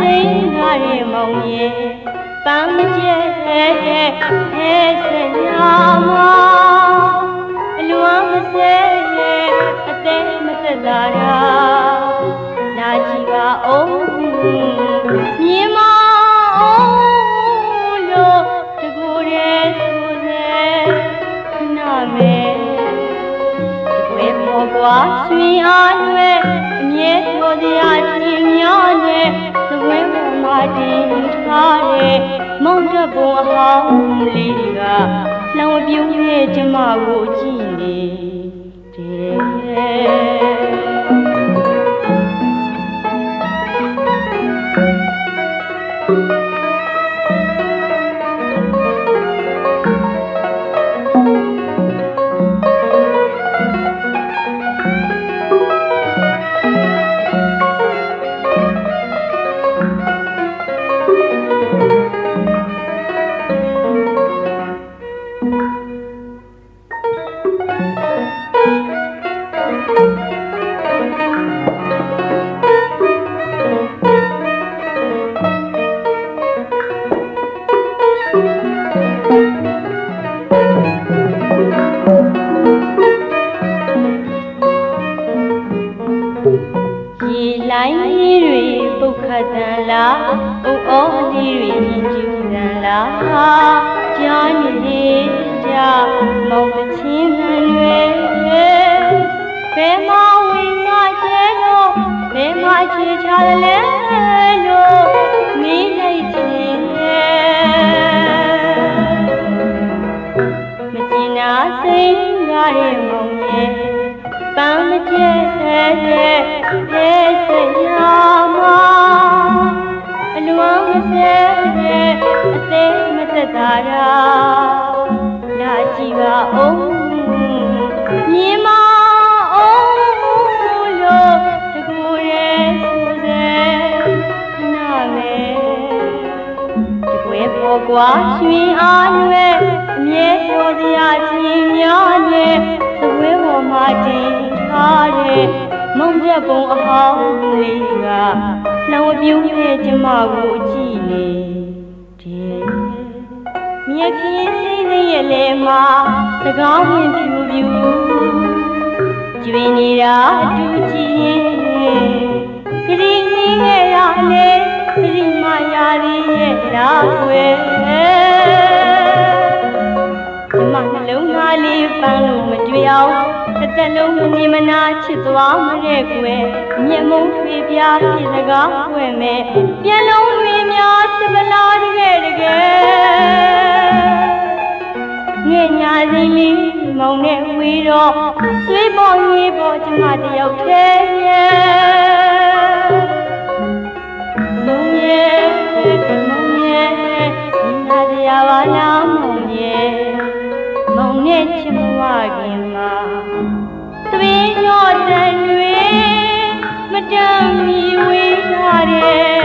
စိတ်ကားရဲ့မောင်ရဲ့ပန်းမကျဲတဲ့ဟဲ့စညာမအလွမ်းမစဲရဲ့အသေးမသက်သာတာနာကြည့်ပါအောင်မြင်မအောင်လို့တကူရဲ့ဆိုစေခဏမဲတကွဲပေါ်ကွာရွှင်အားလွဲအမြဲပြောစရာချင်းများနဲ့သဝဲပေါ်မှာ တင်ထားတဲ့မုံတပုံအဟောင်းလေးတွေကလောင်ပြုံးရဲ့ကျမကိုကြည့်နေတယ် မောင်တချင်းတန်တွေဘယ်မှာဝင်လာကျဲလို့ဘယ်မှာချေချာလဲလို့မိလိုက်ခြင်းမကျင်နာစိတ်ကားရဲ့မောင်ရဲ့ပန်းမကျဲတဲ့ရဲ့စရာမအလွမ်းမစဲတဲ့အသေးမသက်သာရာလာ ကြည့်ပါဦးမြင်မအောင်လို့တကူရဲ့ဆိုစေခဏမဲတကွဲပေါ်ကွာရွှင်အားရွယ်အမြဲပြောစရာချင်းများနဲ့သဝဲပေါ်မှာတင်ထားတဲ့မုံပြပုံအဟောင်းလေးကလောင်ပြုံးရဲ့ကျမကိုကြည့်နေတယ် မြက်ခင်းစိမ့်စိမ့်ရဲ့လေမှာစကားဝင်ဖြူဖြူကျွေနေတာအတူကြည့်ရင်ခရီးနေခဲ့ရလေခရီးမရသေးရဲ့လားွယ်ဒီမှာနှလုံးသားလေးပန်းလို့မတွေ့အောင်တစ်သက်လုံးမနေမနာချစ်သွားမတဲ့ကွယ်မျက်မုံထွေပြားဖြစ်စကားွယ်မဲ့မျက်လုံးတွေများဖြစ်ပလားတကယ်တကယ် ငဲ့ညာစီလေးမောင်နဲ့ဝေးတော့ဆွေးပေါ်ရေးပေါ်ကျမတယောက်တည်းရဲ့မုံရဲ့မုံရဲ့ဒီနာစရာပါလားမုံရဲ့မုံနဲ့ချစ်မဝခင်မှာသွေးရောတန်တွေမတမ်းမီဝေးထားတဲ့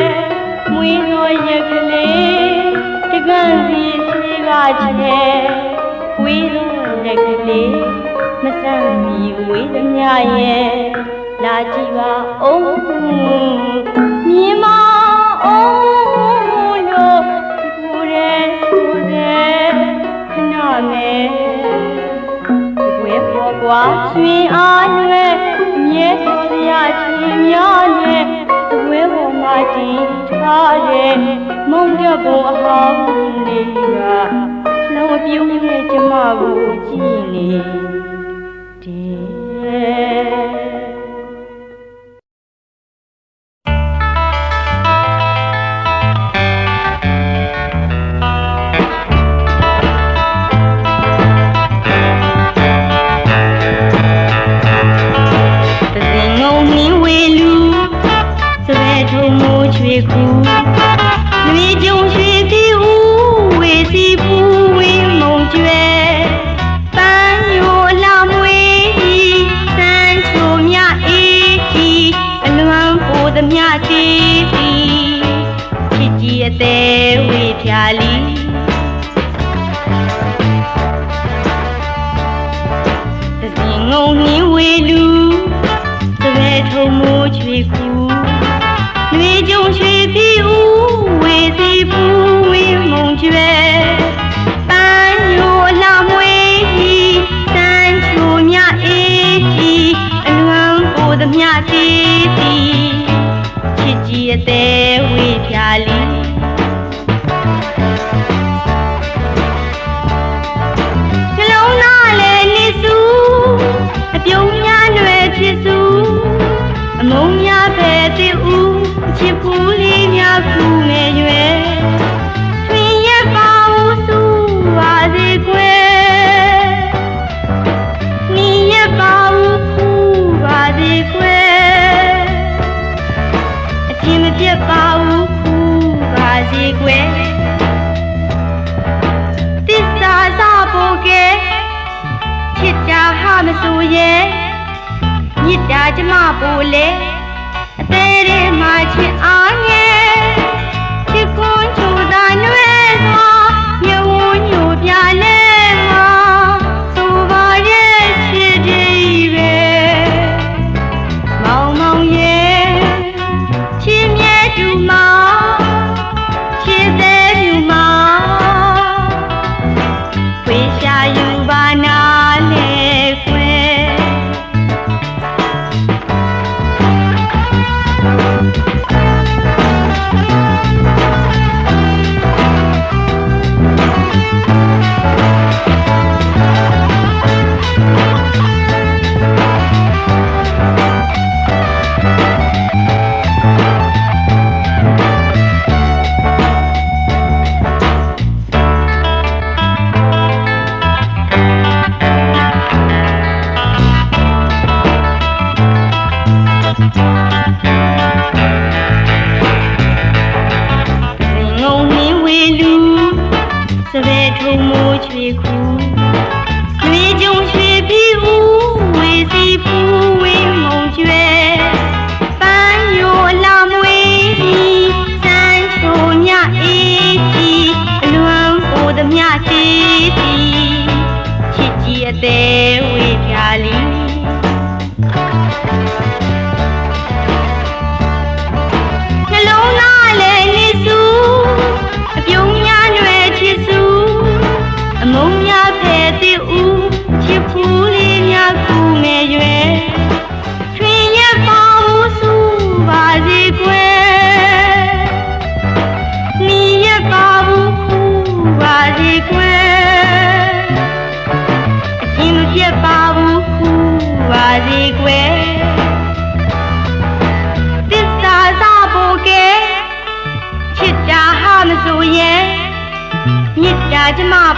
မွေးရောရက်ကလေးတကန်စီစီကချဲ ဝေးရောရက်ကလေးမဆန်းမီဝေးသမျှရဲ့လာကြည့်ပါဦးမြင်မအောင်လို့ကိုယ်ရဲ့ဆိုတဲ့ခဏမဲဒီွယ်ပေါ်ကွာရွှင်အားရွယ်မြဲတော်ရချင်းများနဲ့ဒီွယ်ပေါ်မှာတင်ထားတဲ့မုံပြပုံအဟောင်းလေးက လောပြုံးရဲ့ကျမကိုကြည့်နေ ကျမပူလေအသေးလေးမှချစ်အားငယ်ချစ်ကွန်းချူတာနွဲစွာမြဝညူပြလေ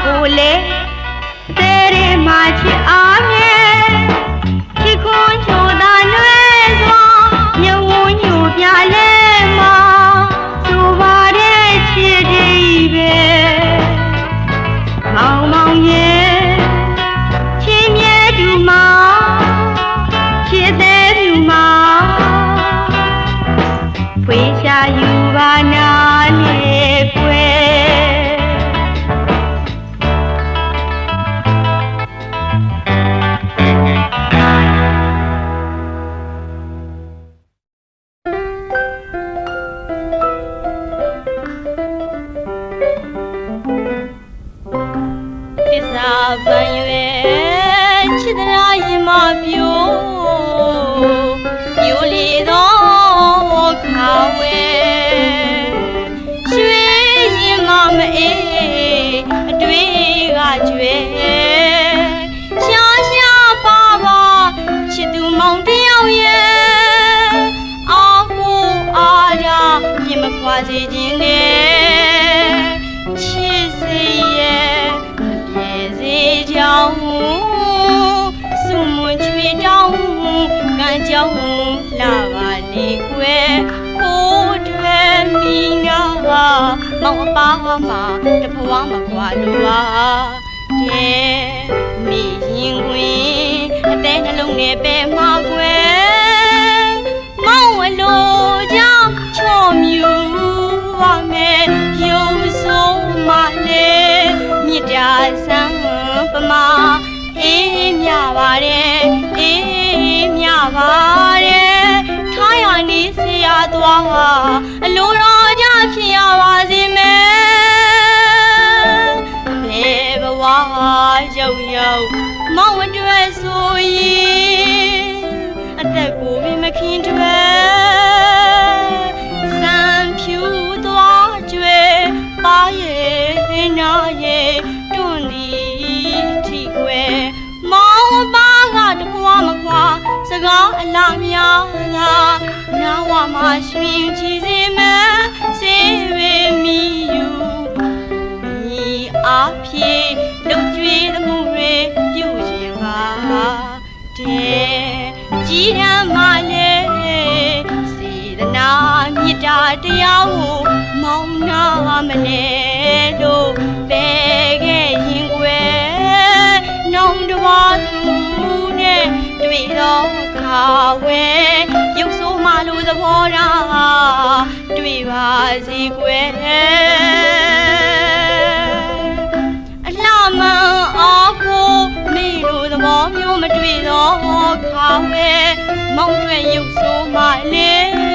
बोले तेरे माझी आ ကြောင်းကိုလာပါနေကွယ်ကိုထွက်မိနာပါမောင်အပါဝမှာတပွားမကွာလိုပါတဲ့မိရင်ခွင်အသေးနှလုံးနဲ့ပဲမှာကွယ်မောင်အလိုကြောင့်ချော်မြူဝမယ်ရုံဆုံးမလဲမြစ်တာဆန်းပမာအေးမြပါတယ် ပါတယ်ထားရနေဆရာသွားဟာအလိုတော်ကြဖြစ်ရပါစေမယ်ဘယ်ဘဝရုံရုံမောင်အတွက်ဆိုရင်အသက်ကိုမမခင်တွေစံဖြူသွားကြွယ်ပါရဲ့နာရဲ့ စကားအလားများသာနာဝမှာရွှင်ချီစေမယ်စေဝေမီယူဤအားဖြင့်လုံကျွေးမှုတွေပြုရှင်ပါတဲ့ကြီးရန်မလေးစေတနာမေတ္တာတရားကိုမောင်းနာမလဲလို့ပဲခဲ့ရင်ွယ်နောင်တဝါသူနဲ့တွေ့တော့ ခါဝဲရုပ်ဆိုးမှလို့သဘောထားတွေ့ပါစီကွယ်အလှမန်အားကိုမိတို့သဘောမျိုးမတွေ့တော့ခါဝဲမောင်တွေရုပ်ဆိုးမှလေ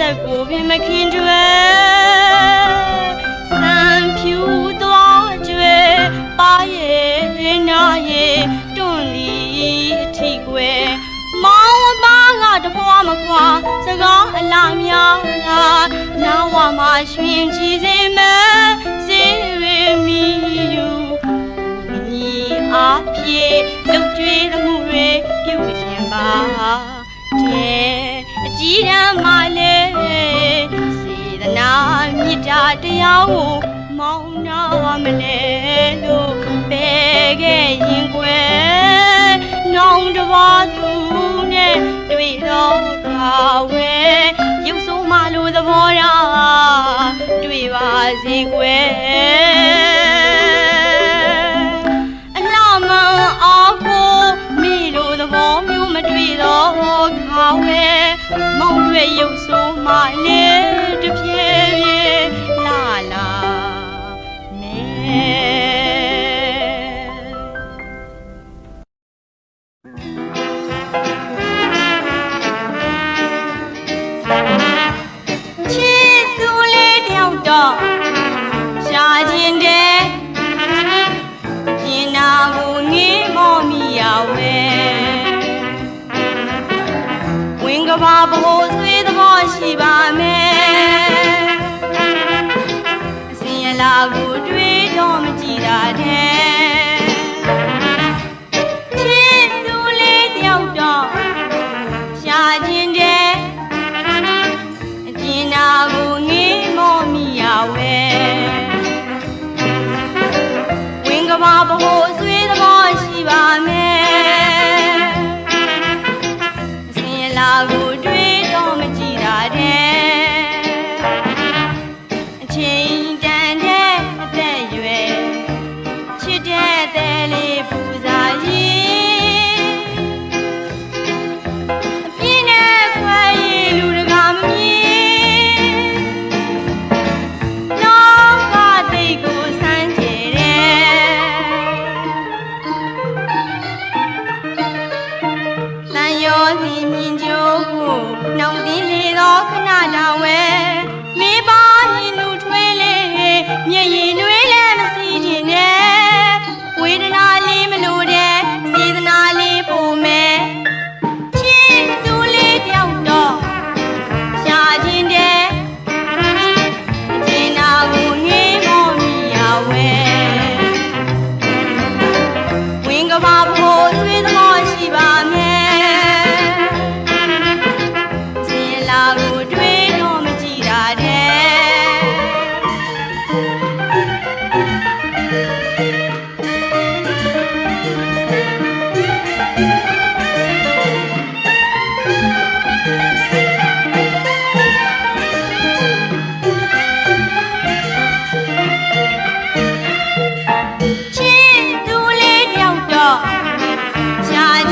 သက်ကိုပင်မခင်တွေစံဖြူသွားကြွယ်ပါရဲ့နာရဲ့တွန့်ဒီအထီကွယ်မောင်ပါကတဘွားမကွာစကားအလားများလာနာဝမှာရွှင်ချီစေမယ်စေရမီယူဤအားဖြင့်လုံကျွေးမှုတွေပြုရှင်ပါတဲ့အကြီးတန်းမလေးစေတနာ မေတ္တာတရားကိုမောင်းနာမလဲလို့ပဲခဲ့ရင်ကွယ်နောင်တဝါသူနဲ့တွေ့တော့ခါဝဲရုပ်ဆိုးမလို့သဘောထားတွေ့ပါစေကွယ်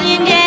ရှား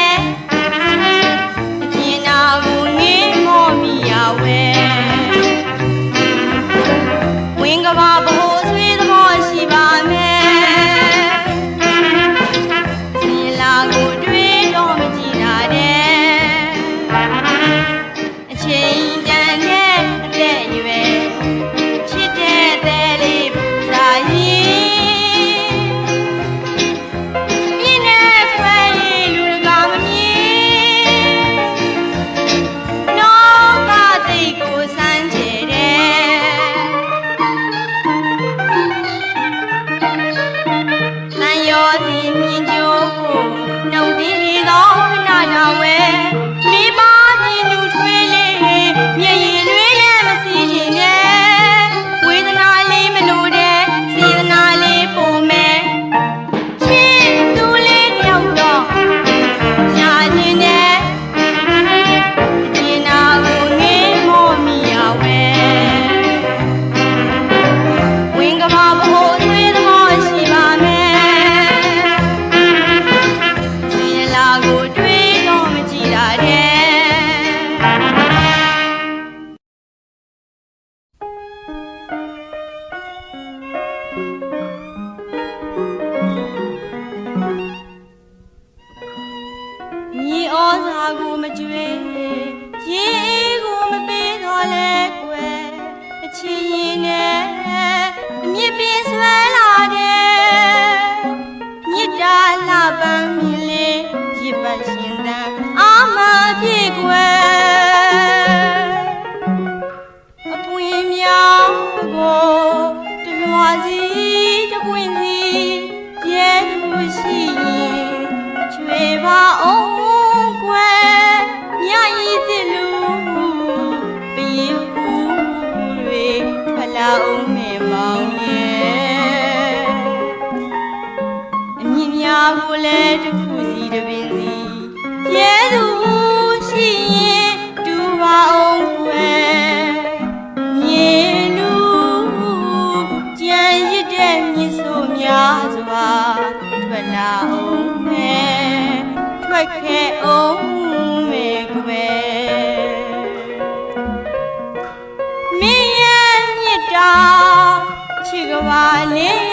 ချ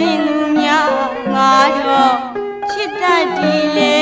ညီလူများငါတော့ချစ်တတ်တယ်လေ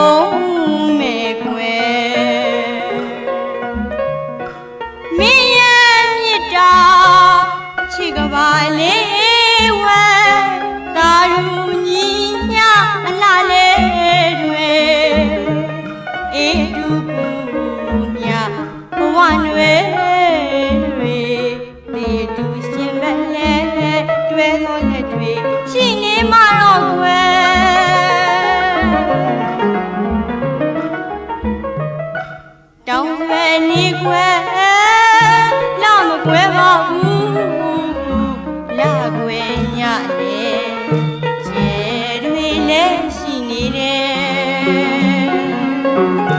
Oh. တ